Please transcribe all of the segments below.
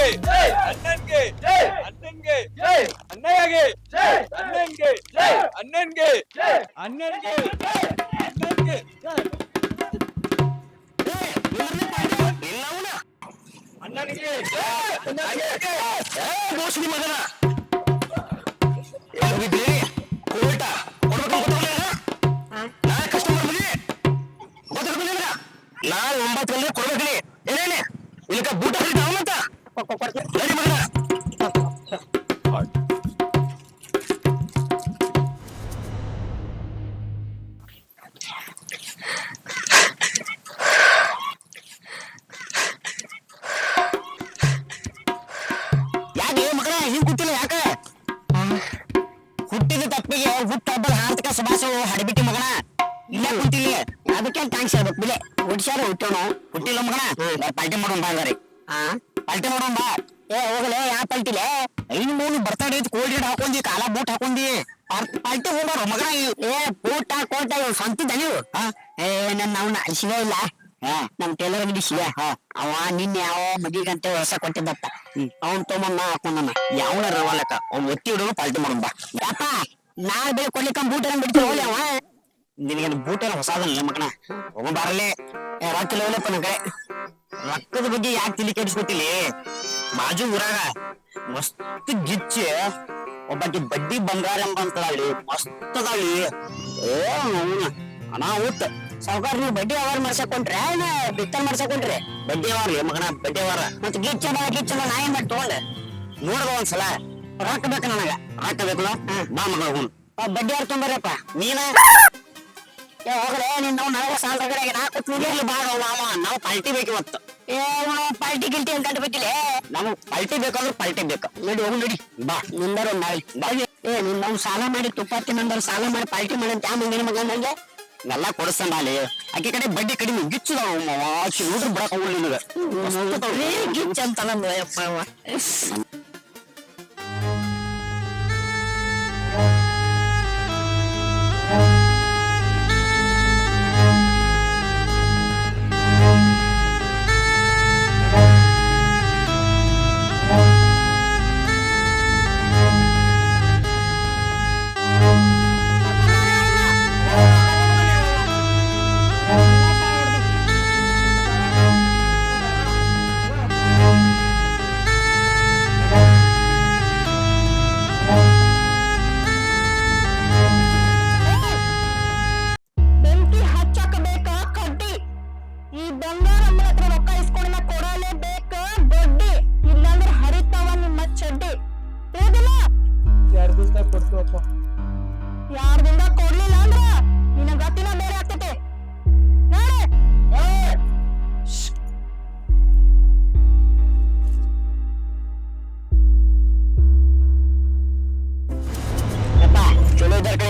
ಅಣ್ಣನ್ಗೆ. ಅಣ್ಣನ್ಗೆ ಅಣ್ಣನ್ಗೆ. ಅಣ್ಣಯ್ಯಗೆ ಅಣ್ಣನ್ಗೆ. ಅಣ್ಣನ್ಗೆ ಅಣ್ಣನ್ಗೆ ಅಣ್ಣನ್ಗೆ ಅಣ್ಣನಿಗೆ. ಮೋಸಡಿ ಮಗನ ಹೋಗಿದ್ರಿ ಕೋಲ್ಟ ಕೊಡ್ಬೇಕು ಗೊತ್ತಾಗಲಿಲ್ಲ ನಾ ಕಸ್ಟಮರ್ ಮಗಿ ಗೊತ್ತಾಗಲಿಲ್ಲ ನಾಳೆ ಒಂಬತ್ತು ಗಂಟೆ ಕೊಡ್ಬೇಕ್ರಿ ಏನೇನೆ? ಇಲ್ಲಕ ಬೂಟ ಹಿಡಿದ ಏ, ಹೋಗಲೇ, ಯಾ ಪಲ್ಟಿಲೆ? ಐನ್ ಮೂರು ಬರ್ತಾಡೆ ಅಂತ ಕೋಲ್ಡ್ ರೇಟ್ ಹಾಕೊಂಡಿ, ಕಾಲ ಬೂಟ್ ಹಾಕೊಂಡಿ. ಪಾರ್ಟಿ ಹೋಗೋರು ಮಗನ ಏ, ಬೂಟ್ ಕೋಟ ಇವ್ ಸ್ವಂತಿದ್ದ ನೀವು? ಏ ನನ್ನ ಅವನ ಶಿವ ಇಲ್ಲ. ನಮ್ ಟೇಲರ್ ಅಂಗಡಿ ಶಿವ. ಅವ ನಿನ್ನೆ ಯಾವ ಮದಿಗಂತ ಹೊಸ ಕೊಟ್ಟಿದ್ದಪ್ಪ. ಅವ್ನ್ ನಾ ಹಾಕೊಂಡನ ಯಾವನ ರವಲಕ್ಕ ಅವ್ನ್ ಒತ್ತಿ ಹಿಡಿದು ಪಾಲ್ಟಿ ಮಾಡೋಣ ಬಾ. ಯಪ್ಪ ನಾಳೆ ಬೆಳೆ ಕೊಡ್ಲಿಕ್ಕ ಬೂಟ್ ಎಲ್ಲ ಬಿಡ್ತೀವಿ ಹೋಗ್ಲಿ ಅವ? ನಿನಗೆ ಬೂಟ್ ಹೊಸದಲ್ಲ ಹೊಸಾದಲ್ಲ ಮಗನ? ಹೋಗ್ಬಾರಲ್ಲೇ ರೊಕ್ಕ ಹೋಗ್ಲಪ್ಪ ನನ್ ರೊಕ್ಕದ ಬಗ್ಗೆ ಯಾಕೆ ತಿಳಿ ಕೆಡಿಸ್ಕೊತಿಲಿ ಬಾಜು ಊರಾಗ ಮಸ್ತ್ ಗಿಚ್ಚಿ, ಒಬ್ಬಾಕಿ ಬಡ್ಡಿ ಬಂಗಾರ ಎಂಬ ಅಂತದಾಳಿ ಮಸ್ತ್ ಅದಾಳಿ ಏ ಅವ್ನ ಅನಾಹುತ. ಸಾವುಕಾರ ನೀವು ಬಡ್ಡಿ ವ್ಯವಹಾರ ಮಾಡ್ಸಕೊಂಡ್ರೆ ಬಿತ್ತಲ್ ಮಾಡ್ಸಕೊಂಡ್ರೆ? ಬಡ್ಡಿ ವ್ಯವಹಾರ ಮಗನ, ಬಡ್ಡಿ ವ್ಯವಹಾರ. ಮತ್ ಗಿಚ್ಚ ಬಾ ಗಿಚ್ಚ ನಾ ಏನ್ ಮಾಡಿ ತಗೊಂಡೆ? ನೋಡ್ದ ಒಂದ್ಸಲ. ರೊಕ್ಕ ನನಗ. ಬೇಕಲ್ಲ ಬಾ ಮಗಳ ಹುಣ್ ಬಡ್ಡಿ ಅವ್ರ ತೊಂಬರಪ್ಪ ನೀನ? ಹೋಗಲೇ ನೀನ್ ನಾವು ನಾಳೆ ಸಾಲ ಕಡೆ ನಾಲ್ಕು ಕೂತ್ಕೊಂಡು ಬಾ ಮಾವ ನಾವು ಪಲ್ಟಿ ಬೇಕು ಇವತ್ತು. ಏ ನಾವು ಪಾರ್ಟಿ ಗಿಲ್ಟಿ ಅಂತ ಕಂಡುಬಿಟ್ಟಿಲ್ಲ ನಾವು ಪಾಲ್ಟಿ ಬೇಕಂದ್ರೆ ಪಾಲ್ಟಿ ಬೇಕು. ನಡಿ ಹೋಗಿ ನಡಿ. ಬಾ ನಿಂದರ ನಾಳೆ ಬಾ. ಏ ನೀನ್ ನಾವು ಸಾಲ ಮಾಡಿ ತುಪ್ಪ ತಿನ್ನಂದ್ರೆ ಸಾಲ ಮಾಡಿ ಪಾಲ್ಟಿ ಮಾಡಿ ಅಂತ ಮಂಗನ ಮಗ ನಂಗೆ? ಎಲ್ಲ ಕೊಡಿಸ್ತಾನ ಅಲ್ಲಿ. ಆಕೆ ಕಡೆ ಬಡ್ಡಿ ಕಡಿಮೆ ಗಿಚ್ಚದ ಮಾವ ಆಕಿ ನೋಡ್ರಿ ಬರಕ್ ಹೋಗ್ಲಿ ಗಿಚ್ಚ ಅಂತ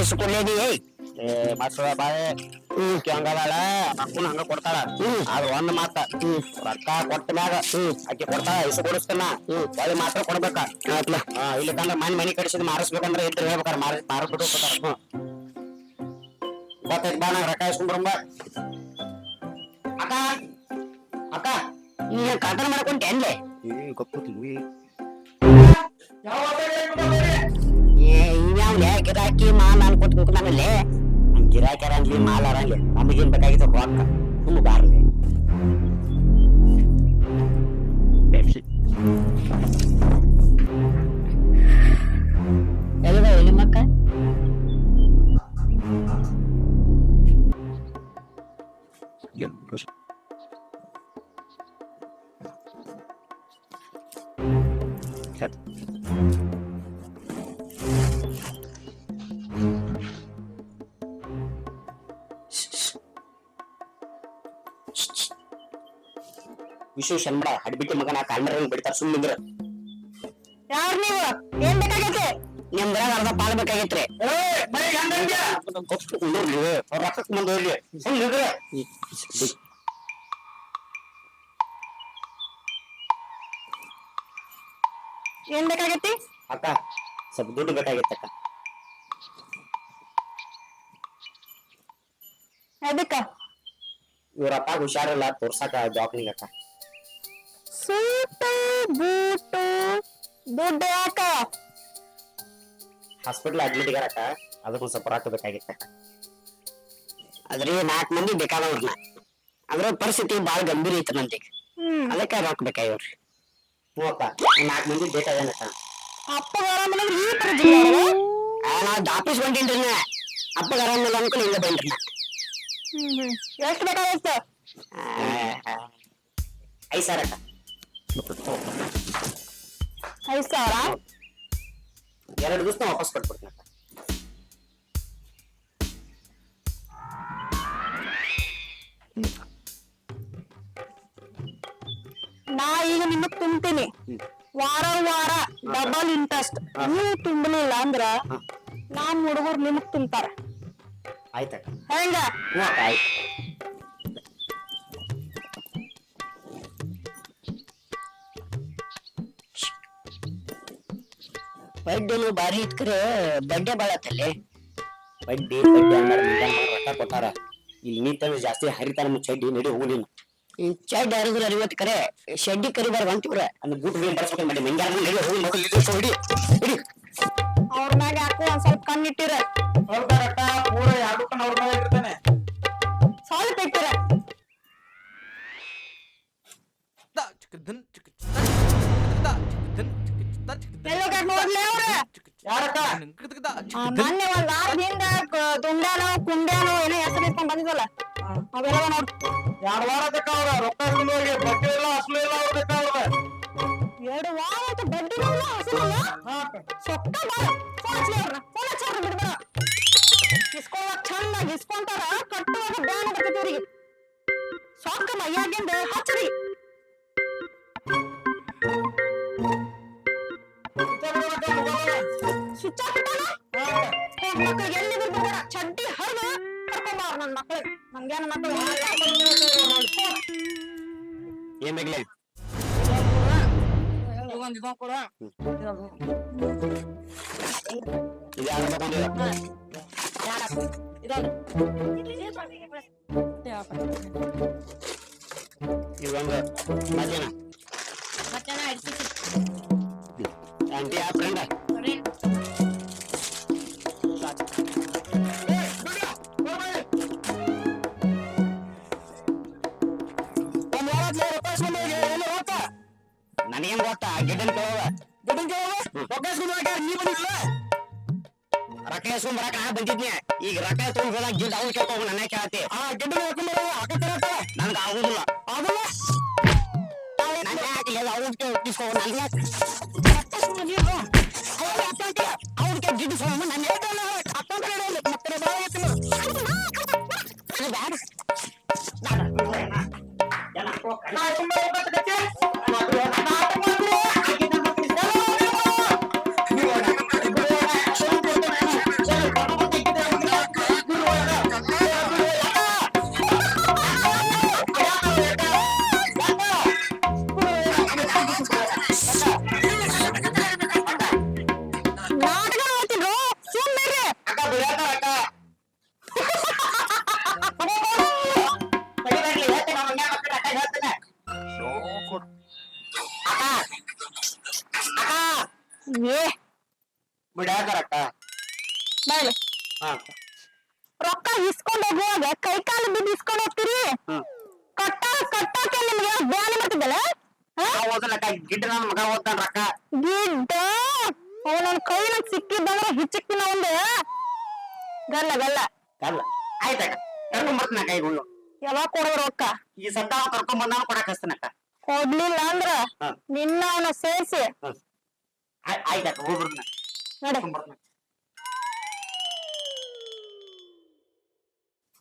ಏ ಮಸ್ತ ಬಾಳೆ ಹ್ಮ್. ಕೆಂಗದಾಳ ಮಕ್ಕಳು ಹಂಗ ಕೊಡ್ತಾಳ. ಹ್ಮ್. ಆದ್ರ ಒಂದ್ ಮಾತ. ಹ್ಮ್. ರೊಕ್ಕ ಕೊಟ್ಟ ಮ್ಯಾಗ ಹ್ಮ್. ಅಕ್ಕಿ ಕೊಡ್ತಾಳ ಇಸು ಕೊಡಿಸ್ತಾನ. ಹ್ಮ್. ಒಳ್ಳೆ ಮಾತ್ರ ಕೊಡ್ಬೇಕ. ಆತ್ಲ ಹಾ ಇಲ್ಲಕಂದ್ರ ಮನೆ ಮನಿ ಕಡಿಸಿದ್ ಮಾರಿಸ್ಬೇಕಂದ್ರ ಇದ್ರ ಹೇಳ್ಬೇಕಾರ ಮಾರಿ ಮಾರಿಸ್ಬಿಟ್ಟು ಹೋಗ್ತಾರ ಹ್ಮ್. ಗೊತ್ತೈತಿ ಬಾ ನಾ ರೊಕ್ಕ ಇಸ್ಕೊಂಡ್ಬರಂಬ ಅಕ್ಕ ಅಕ್ಕ ನೀ ಕಾಟನ ಮಾಡ್ಕೊಂಡೆ ಅನ್ಲೆ ಏ ಇವ್ಯಾವ್ಲೆ ಗಿರಾಕಿ ಮಾಲ್ ಅನ್ಕೊತ ಕುಂತಾನಲ್ಲೇ ನಮ್ ಗಿರಾಕ್ಯಾರ ಅನ್ಲಿ ಮಾಲ್ ಅರನ್ಲಿ ನಮಗೇನ್ ಬೇಕಾಗಿತ್ತು ರೊಕ್ಕ ಸುಮ್ಮ ಬಾರ್ಲಿ. ಎಲ್ಲಿದ ಎಲ್ಲಿ ಮಕ್ಕ? ವಿಶ್ವ ಶನ್ಮಡ ಹಡ್ಬಿಟ್ಟಿ ಮಗನ ಕಾಲ್ಮರ ಬಿಡ್ತಾರ ಸುಮ್ಮನಿದ್ರ ಯಾರ್ ನೀವು? ಏನ್ ಬೇಕಾಗೈತೆ? ನಿಮ್ದ್ರಾಗ ಅರ್ಧ ಪಾಲ್ ಬೇಕಾಗೈತ್ರಿ. ಸುಮ್ಮನಿದ್ರೆ ಏನ್ ಬೇಕಾಗೈತಿ? ಅಕ್ಕ ಸ್ವಲ್ಪ ದುಡ್ಡು ಬೇಕಾಗಿತ್ತಕ್ಕ ಅದಕ್ಕ ಅಪ್ಪಾಗ ಹುಷಾರಿಲ್ಲ ತೋರ್ಸಾಕ ಸೂಟು ಬೂಟು. ದುಡ್ಡು ಯಾಕ? ಹಾಸ್ಪಿಟಲ್ ಅಡ್ಮಿಟ್ ಅಕ್ಕ ಅದಕ್ಕೊಂದ್ ಸ್ವಲ್ಪ ರೊಕ್ಕ ಬೇಕಾಗಿತ್ತ. ಅದ್ರಿ ನಾಲ್ಕು ಮಂದಿ ಬೇಕಾದವ್ರನ್ನ ಅದ್ರ ಪರಿಸ್ಥಿತಿ ಬಾಳ ಗಂಭೀರ ಐತಿ ಹ್ಮ್. ಅದಕ್ಕೆ ರೊಕ್ಕ ಬೇಕಾಗಿವ್ರಿ ಹ್ಞೂ ಅಕ್ಕ ನಾಲ್ಕು ಮಂದಿ ಬೇಕಾದೇನಕ್ಕ ಅಪ್ಪ ಆರಾಮಿಲ್ಲ ಈ ತರ ಜಿಲ್ಲೆ ನಾ ಆಫೀಸ್ ಹೊಂಟೇನ್ರಿ ನಾ ಅಪ್ಪಗ ಆರಾಮಿಲ್ಲ ಅನ್ಕೊಂಡು ಹಿಂಗ ಬಂದ್ರಿ ನಾ ಎಷ್ಟು ಬೇಕಾಗಿತ್ತು ಐದು ಸಾವಿರ ಅಕ್ಕ ಐದ್ ಸಾವಿರ? ಎರಡು ದಿವಸ ವಾಪಸ್ ಕೊಟ್ಬಿಡ್ತೀನಿ. ನಾ ಈಗ ನಿಮಗ್ ತುಂಬ್ತೀನಿ. ವಾರ ವಾರ ಡಬಲ್ ಇಂಟ್ರೆಸ್ಟ್ ನೀವು ತುಂಬಲಿಲ್ಲ ಅಂದ್ರ ನಾನ್ ಹುಡುಗರು ನಿಮಗ್ ತುಂಬ್ತಾರ. ಆಯ್ತಾ ಹೆಂಗ? ಬಡ್ಡಿನು ಬಾರಿ ಇಟ್ಕರೆ ಬಡ್ಡೆ ಬಾಳತ್ತಲ್ಲಿ. ಬಡ್ಡಿ ಬಡ್ಡಿ ಅಂದಾರ ರೊಕ್ಕ ಕೊಟ್ಟಾರ ಇಲ್ಲಿ ನಿಂತಂದ್ರೆ ಜಾಸ್ತಿ ಹರಿತಾರ ನಮ್ಮ ಚಡ್ಡಿ ನಡಿ ಹೋಗು ನೀನು. ಚಡ್ಡಿ ಹರಿದ್ರೆ ಅರಿವತ್ತು ಕರೆ ಶೆಡ್ಡಿ ಕರಿಬಾರ್ದು ಅಂತಿವ್ರೆ ಅಂದ್ರೆ ಬೂಟ್ ಬರ್ಸ್ಬೇಕು ಮಾಡಿ ಮಂಗ್ಯಾರ ನಡಿ ಹೋಗಿ ಹಿಡಿ ಹಿಡಿ ಅವ್ರ ಮ್ಯಾಗ ಯಾಕೋ ಒಂದ್ ಸ್ವಲ್ಪ ಕಣ್ಣಿಟ್ಟಿರ. ನೋಡ್ತಾರಕ್ಕ ಪೂರ ಎರಡು ಅವ್ರ ಮ್ಯಾಗ ಇರ್ತಾನೆ. ಮೊನ್ನೆ ಒಂದ್ ವಾರದಿಂದ ದುಂಡ್ಯಾನೋ ಕುಂಡ್ಯಾನೋ ಏನೋ ಹೆಸರು ಇಟ್ಕೊಂಡ್ ಬಂದಿದ್ವಲ್ಲ ಅವೆಲ್ಲ ನೋಡ್ ಎರಡು ವಾರ ಅದಕ್ಕ ಅವ್ರ ರೊಕ್ಕ ಇಸ್ಕೊಂಡು ಹೋಗಿ ಬಟ್ಟೆ ಇಲ್ಲ ಅಸಲು ಇಲ್ಲ ಅವ್ರ ಬೇಕಾ ಅವ್ರ. ಎರಡು ವಾರ ಆಯ್ತು ಬಡ್ಡಿನೂ ಇಲ್ಲ? ಹಸಿರಿಲ್ಲ ಸೊಕ್ಕ ಬಾರ ಫೋನ್ ಹಚ್ಚಿ ಅವ್ರನ್ನ ಫೋನ್ ಹಚ್ಚಿ ಅವ್ರನ್ನ ಬಿಡ್ಬೇಡ. ಇಸ್ಕೊಳ್ಳೋಕ್ ಚಂದಾಗಿ ಇಸ್ಕೊಂತಾರ ಕಟ್ಟುವಾಗ ಬ್ಯಾನ್ ಬರ್ತೈತಿ ಅವ್ರಿಗೆ ಸೊಕ್ಕ ಮೈಯಾಗಿಂದ ಹಚ್ಚರಿ ಸ್ವಿಚ್ ಆಫ್ ಎಲ್ಲಿ ಬಿಡ್ಬೇಡ ಚಡ್ಡಿ ಹರಿದು ಕರ್ಕೊಂಬಾರ ನನ್ನ ಮಕ್ಕಳಿಗೆ ನಮ್ಗೇನ ಮಕ್ಕಳು ಏನ್ ಬೇಕಲೇ ಇದು? ಯಾರು ತಗೊಂಡಿರ? ಇದೊಂದು ಮಧ್ಯಾಹ್ನ. ಆಂಟಿ ನನ್ಗೆ ಆಗುದಿಲ್ಲ ಆಗುಲ್ಲ ನನ್ನ ಓದಲಕ್ಕ ಗಿಡ್ಡ ನನ್ನ ಮಗ ಓದ್ತಾನ ರೊಕ್ಕ. ಗಿಡ್ಡ? ಅವನ ಕೈ ನಂಗ್ ಸಿಕ್ಕಿದ್ದಂದ್ರೆ ಹಿಚ್ಚಕ್ಕಿನ ಒಂದು ಗಲ್ಲ ಗಲ್ಲ. ಅಲ್ಲ ಆಯ್ತಕ್ಕ ಕರ್ಕೊಂಡ್ ಬರ್ತೀನಿ ಅಕ್ಕ ಈಗ ಹುಲ್ಲು ಯಾವಾಗ ಕೊಡೋದು ರೊಕ್ಕ? ಈ ಕರ್ಕೊಂಡ್ ಬಂದ ಕೊಡಕ್ ಹಸ್ತೀನಕ್ಕ ಕೊಡ್ಲಿಲ್ಲ ಅಂದ್ರ ಹಾ. ನಿನ್ನ ಅವನ ಸೇರ್ಸಿ. ಆಯ್ತಕ್ಕ ಹೋಗ್ಬಿಡ್ತೀನಿ ನಡೆ. ಕರ್ಕೊಂಡ್ ಬರ್ತೀನಿ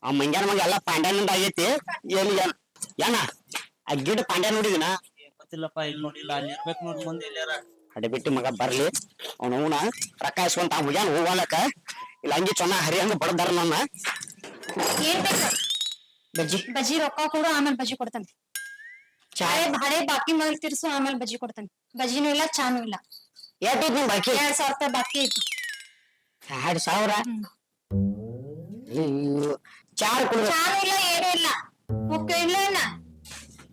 ಆ ಮಂಗ್ಯಾನ ಮಗ ಎಲ್ಲ ಪಾಂಡ್ಯಾನಿಂದ ಆಗೈತಿ. ಏನ್ ಏನ್ ಏನ? ಆ ಗಿಡ ಪಾಂಡ್ಯ ನೋಡಿದಿನ? ಗೊತ್ತಿಲ್ಲಪ್ಪ ಇಲ್ಲಿ ನೋಡಿಲ್ಲ ಅಲ್ಲಿ ಇರ್ಬೇಕು ನೋಡಿ ಮುಂದೆ ಎಲ್ಲಾರ ಬಿಟ್ಟು ಮಗ ಬರ್ಲಿ. ಅವ್ನ ಅವನ ರೊಕ್ಕ ಇಸ್ಕೊಂತ ಮುಗ್ಯಾನ ಹೋಗ್ವಾಲಕ್ಕ ಇಲ್ಲ ಹಂಗೆ ಚೊನ್ನ ಹರಿಯಂಗ ಬಡದಾರ ನನ್ನ. ಏನ್ ಬೇಕು? ಬಜ್ಜಿ. ಬಜ್ಜಿ ರೊಕ್ಕ ಕೊಡು ಆಮೇಲೆ ಬಜ್ಜಿ ಕೊಡ್ತಾನೆ. ಚಾಯ್ ಹಳೆ ಬಾಕಿ ಮೊದಲು ತಿರ್ಸು ಆಮೇಲೆ ಬಜ್ಜಿ ಕೊಡ್ತಾನೆ. ಬಜ್ಜಿನೂ ಇಲ್ಲ ಚಾನು ಇಲ್ಲ. ಎಷ್ಟೈತಿ ನಿಮ್ ಬಾಕಿ? ಎರಡ್ ಸಾವಿರ ರೂಪಾಯಿ ಬಾಕಿ ಐತಿ. ಎರಡ್ ಸಾವಿರ? ಅಯ್ಯೋ. ಚಾರ್ ಕುಡ್ದು ಚಾನು ಇಲ್ಲ ಏನೂ ಇಲ್ಲ. ಓಕೆ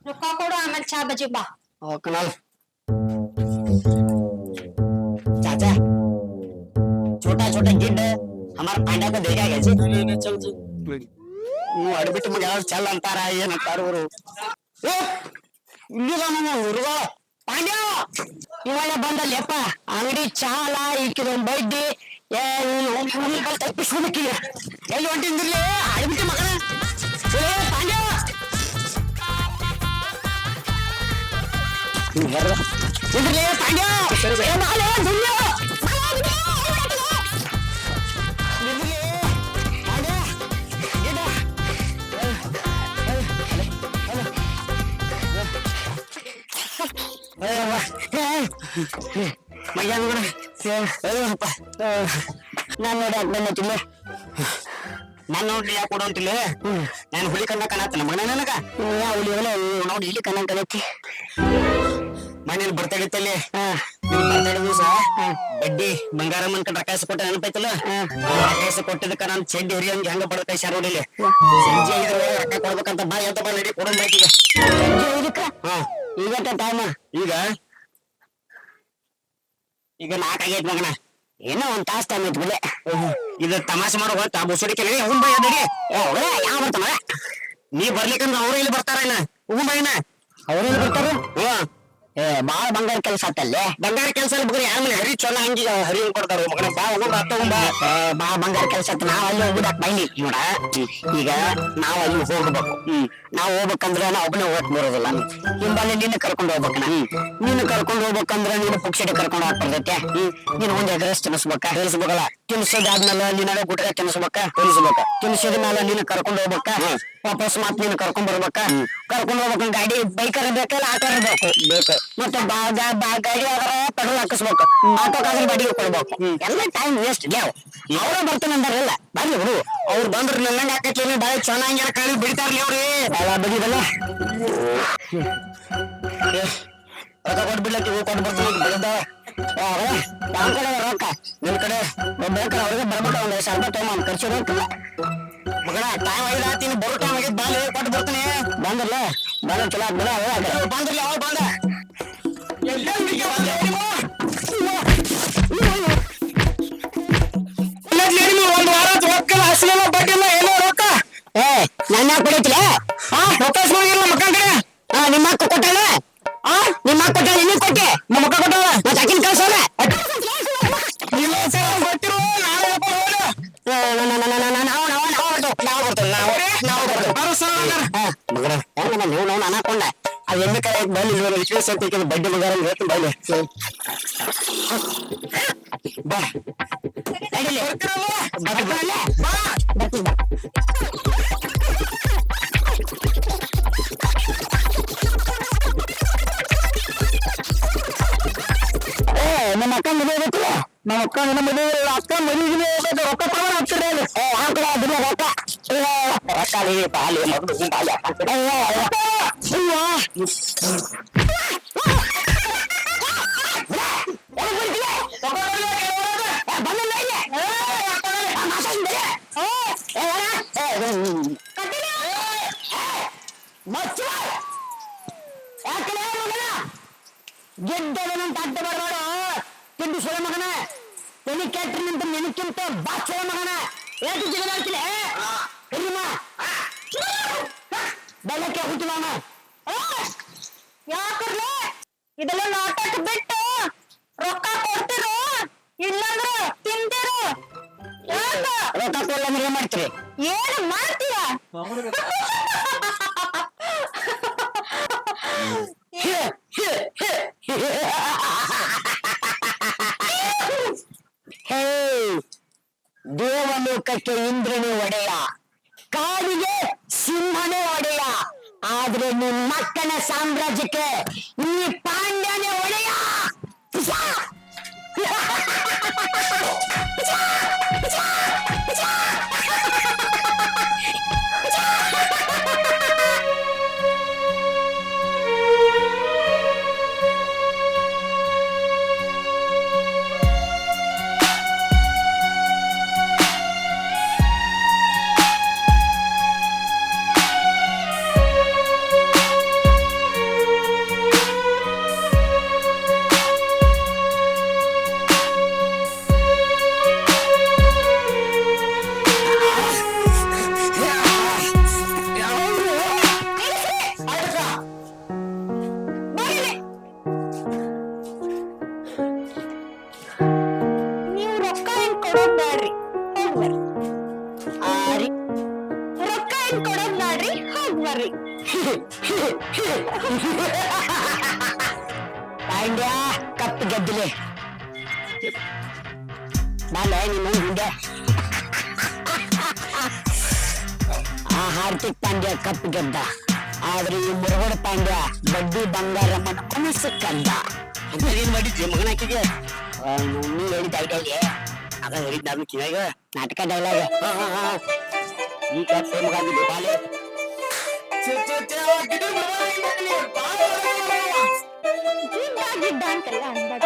ರೊಕ್ಕ ಕೊಡು ಆಮೇಲೆ ಚಾ ಬಜಿ ಬಾ. ಕಣಲ್ चाचा छोटा छोटा गिड्ड हमारा पांड्या को देखा गया जी ಚಲ್ ಚಲ್ ನೀವು ಅಡ್ಬಿಟ್ಟು ಮಗ ಯಾವ್ದು ಚಲ್ ಅಂತಾರ ಏನ್ ಅಂತಾರ ಇವರು ಇಲ್ಲಿದ ನಮ್ಮ ಹುಡುಗ ಪಾಂಡ್ಯ ಇವಾಗ ಬಂದಲ್ಲಪ್ಪ ಅಂಗಡಿ ಚಾಲ ಈಕಿದೊಂದ್ ಬಡ್ಡಿ ಏ ತಪ್ಪಿಸ್ಕೊಬೇಕೀಗ ಎಲ್ಲಿ ಹೊಂಟಿಂದಿರ್ಲಿ ಅಡ್ಬಿಟ್ಟು ಮಗನ ಇದ್ರಲೇ ಪಾಂಡ್ಯ ಏ ಮಾಲೆ ದುನ್ಯ ನಿಂದ್ರಲೇ ಪಾಂಡ್ಯ ಇಡ ನಾನು ನೋಡಿ ಯಾಕೆ ಬಂದಿಲ್ಲ ನಾನು ನೋಡಿ ಯಾಕೆ ಕೊಡೋಂತಿಲ್ಲ ನಾನು ಹುಲಿ ಕಣ್ಣ ಕಾಣತ್ತ ಮಗನ ನನಗ ಯಾ ಹುಲಿ ಹೊಲ ನೋಡಿ ಇಲ್ಲಿ ಕಣ್ಣ ಕಾಣತ್ತಿ ಮನೇಲಿ ಬರ್ತಾಡಿ ದಿವಸ. ಬಡ್ಡಿ ಬಂಗಾರಮ್ಮನ ಕಡೆ ರಕಾಸ ಕೊಟ್ಟ ನೆನಪೈತಲ್ಲ ರಕಾಸ ಕೊಟ್ಟಿದ್ದಕ್ಕ ನಾನು ಚೆಡ್ಡಿ ಹಂಗೆ ಹೆಂಗ ಬಡ ಕೈ ಶಾರ ಸಂಜೆ ಐದರ ರೊಕ್ಕ ಕೊಡ್ಬೇಕಂತ ಬಾ ಎದ್ದ ಬಾ ನಡಿ ಕೊಡೋನ್ ಬೈಕಿಗೆ ಈಗ. ಟೈಮ್ ಈಗ? ಈಗ ನಾಲ್ಕಾಗೈತ್ ಮಗನ. ಏನೋ ಒಂದ್ ತಾಸ್ ಟೈಮ್ ಐತ್ ಬಿಲೆ ಇದು ತಮಾಷೆ ಮಾಡೋ ಹೊತ್ತ ಬುಸುಡಿಕೆ ನಡಿ ಅವ್ನ್ ಬೈ ನಡಿ ಏ ಹೋಗ್ರೆ ಯಾವ ಬರ್ತಾನ ನೀ ಬರ್ಲಿಕ್ಕಂದ್ರ ಅವ್ರು ಇಲ್ಲಿ ಬರ್ತಾರ ಹ್ಞೂ ಬೈನ ಅವ್ರು ಇಲ್ಲಿ ಬರ್ತಾರ? ಹ್ಞೂ ಏ ಬಾಳ ಬಂಗಾರ ಕೆಲಸ ಆತಲ್ಲೇ. ಬಂಗಾರ ಕೆಲಸ ಬಗ್ರಿ ಹರಿ ಚೊಲ್ಲ ಹಂಗಿ ಹರಿ ಕೊಡ್ತಾರ ಮಗನ. ಬಾ ಹೋಗೋಣ ಅತ್ತ ಬಾ. ಬಾ ಬಂಗಾರ ಕೆಲಸ ಆತ. ನಾವ್ ಅಲ್ಲಿ ಹೋಗ್ಬಿಡಕ್ ಬೈಲಿ. ನೋಡ ಈಗ ನಾವ್ ಅಲ್ಲಿ ಹೋಗ್ಬೇಕು. ನಾವ್ ಹೋಗ್ಬೇಕಂದ್ರ ನಾ ಒಬ್ಬನೇ ಹೋಗಕ್ ಬರೋದಿಲ್ಲ. ಹಿಂಬಲ್ಲಿ ನಿನ್ನ ಕರ್ಕೊಂಡು ಹೋಗ್ಬೇಕನ ನೀನು ಕರ್ಕೊಂಡು ಹೋಗ್ಬೇಕಂದ್ರ ನೀನು ಪುಕ್ಷಟಿ ಕರ್ಕೊಂಡು ಹೋಗ್ಬರ್ತೈತೆ ನೀನು ಒಂದ್ ಎಗ್ರೆಸ್ ತಿನ್ಸ್ಬೇಕ. ತಿನ್ಸ್ಬೇಕಲ್ಲ. ತಿನ್ಸೋದಾದ್ಮೇಲೆ ನಿನ್ನ ಗುಟ್ರೆ ತಿನ್ಸ್ಬೇಕ. ತಿನ್ಸ್ಬೇಕ. ತಿನ್ಸಿದ ಮೇಲೆ ನೀನು ಕರ್ಕೊಂಡು ಹೋಗ್ಬೇಕ. ವಾಪಸ್ ಮತ್ ನೀನು ಕರ್ಕೊಂಡ್ ಬರ್ಬೇಕ? ಕರ್ಕೊಂಡ್ ಹೋಗ್ಬೇಕ ಗಾಡಿ ಬೈಕ್ ಬೇಕಲ್ಲ ಆಟೋ ಬೇಕು? ಬೇಕು. ಮತ್ತೆ ಗಾಡಿ ಆದ್ರ ಪೆಟ್ರೋಲ್ ಹಾಕಿಸ್ಬೇಕು. ಆಟೋಕಾದ್ರೆ ಬಾಡಿಗೆ ಕೊಡ್ಬೇಕು. ಎಲ್ಲ ಟೈಮ್ ವೇಸ್ಟ್ ಯಾವ? ಅವ್ರ ಬರ್ತಾನೆ ಇಲ್ಲ ಬರ್ಲಿ ಬಿಡು. ಅವ್ರು ಬಂದ್ರ ನನ್ನ ಹಾಕತ್ಲಿ ಬಾಳ ಚೆನ್ನಾಗಿ ಕಾಳಿ ಬಿಡ್ತಾರ್ಲಿ ಅವ್ರಿ. ಬಾಳ ಬಡಿದಲ್ಲ ರೊಕ್ಕ ಹೂ ಕೊಟ್ಟು ಬರ್ತೀನಿ ಬಿಡದ? ಯಾವ ಕಡೆ ರೊಕ್ಕ. ನಿನ್ ಕಡೆ ಬೇಕಾದ್ರೆ ಅವ್ರಿಗೆ ಬರ್ಬೇಕು ಒಂದ್ ಸರ್ಬ ತಗೊಂಡ್ ಖರ್ಚು ಹೋಗ್ತಿಲ್ಲ ಮಗನ ಟೈಮ್ ಬರೋ ಟೈಮ್ ಆಗಿದ್ ಬಾಲಿ ಕೊಟ್ಟು ಬರ್ತೀನಿ. ಬಂದ್ರಲ್ಲ ಬಂದ ಚಲೋ ಅವಾಗ ಬಂದ್ರಲ್ಲ ಅವಾಗ ಬಂದ. ಏನೋ ಏ, ನನ್ನ ಕೊಡೈತಿಲ್ಲ ಹಾ ಮಕ್ಕಳ ಹಾ ನಿಮ್ಮ ಅಕ್ಕ ಕೊಟ್ಟಾಳ? ಹಾ ನಿಮ್ಮ ಅಕ್ಕ ನಿನಗೆ ಕೊಟ್ಟೆ. ನಮ್ಮ ಮಕ್ಕ ಕೊಟ್ಟಾಳ ಮತ್ತೆ ಅಕ್ಕಿನ ಕಳ್ಸೋಲ್ಲ ಎಮ್ಮೆ ಕೈ ಬೈಲಿ ವಿಶ್ವಾಸ ಅಂತ ಬಡ್ಡಿ ಮಗರ ಹೇಳ್ತೀನಿ ಬೈಲಿ ಬಾ ನಡೀಲಿ ಬರ್ತೀರಲ್ಲ? ಬಾ ಬರ್ತೀನಿ ಬಾ ಏ ನಮ್ಮ ಅಕ್ಕ ಮದುವೆ ಆಗತ್ತಿಲ್ಲ ನಮ್ಮ ಅಕ್ಕ ನನ್ನ ಮದುವೆ ಅಕ್ಕ ಮದುವೆಗೆ ಹೋಗ್ಬೇಕು ರೊಕ್ಕ ತಗೊಂಡು ಹೋಗ್ತಾರೆ ಏ ಆ ಕಡೆ ಅದನ್ನ ರೊಕ್ಕ ಏ, ರೊಕ್ಕ ಅಲ್ಲಿ ಪಾಲಿ ಮಗು ಪಾಲಿ ಅಯ್ಯೋ ಅಯ್ಯೋ ಗೆದ್ದವನಂತ ಅಡ್ಡ ಬರಬೇಡ ತಿಂದು ಸೊಳ ಮಗನ ತೆನಿ ಕೆಟ್ಟನಂತ ನಿನಕ್ಕಿಂತ ಬಾ ಸೊಳ ಮಗನ ಏಟು ಜಿಗದ ಹೇಳ್ತಿಲ್ಲ ಕರಿಮ ಬೆಳಕ್ಕೆ ಹುಟ್ಟಿದ ಅವನ ಯಾಕರ್ಲೆ ಇದೆಲ್ಲ ನಾಟಕ ಬಿಟ್ಟು ರೊಕ್ಕ ಕೊಡ್ತಿರು? ಇಲ್ಲಂದ್ರ ತಿಂತಿರು ಯಾಕ? ರೊಕ್ಕ ಕೊಡಲ್ಲ ಅಂದ್ರೆ ಏನ್ ಮಾಡ್ತೀರಿ? ಏನ್ ಮಾಡ್ತೀಯ ಹೇ ದೇವಲೋಕಕ್ಕೆ ಇಂದ್ರನೇ ಒಡೆಯ. ಕಾಡಿಗೆ ಸಿಂಹನೇ ಒಡೆಯ. ಆದ್ರೆ ನಿಮ್ ಮಕ್ಕಳ ಸಾಮ್ರಾಜ್ಯಕ್ಕೆ ಈ ಪಾಂಡ್ಯನೇ ಒಡೆಯ ಪಾಂಡ್ಯ ಕಪ್ ಗೆದ್ದಲೆ. ಬಾಲೆ ನಿಮ್ಮ ಹಿಂದೆ. ಆ ಹಾರ್ದಿಕ್ ಪಾಂಡ್ಯ ಕಪ್ ಗೆದ್ದ. ಆದ್ರೆ ಈ ಮುರುಗೋಡ ಪಾಂಡ್ಯ ಬಡ್ಡಿ ಬಂಗಾರಮ್ಮನ ಕನಸು ಕಂದ. ಏನ್ ಮಾಡಿದ್ರಿ ಮಗನಾಕಿಗೆ ನೀ ಹೇಳಿದ ಐಡಿಯಾಗೆ ಆಗ ಹೇಳಿದ್ ನಾನು ಕಿವಾಗ ನಾಟಕ ಡೈಲಾಗ್ ಈಗ ಸೇಮ್ ಆಗಿದ್ದು ಬಾಲೆ ಗಿಡ್ಡ ಗಿಡ್ಡ ಅಂತೆಲ್ಲ ಅನ್ಬೇಡ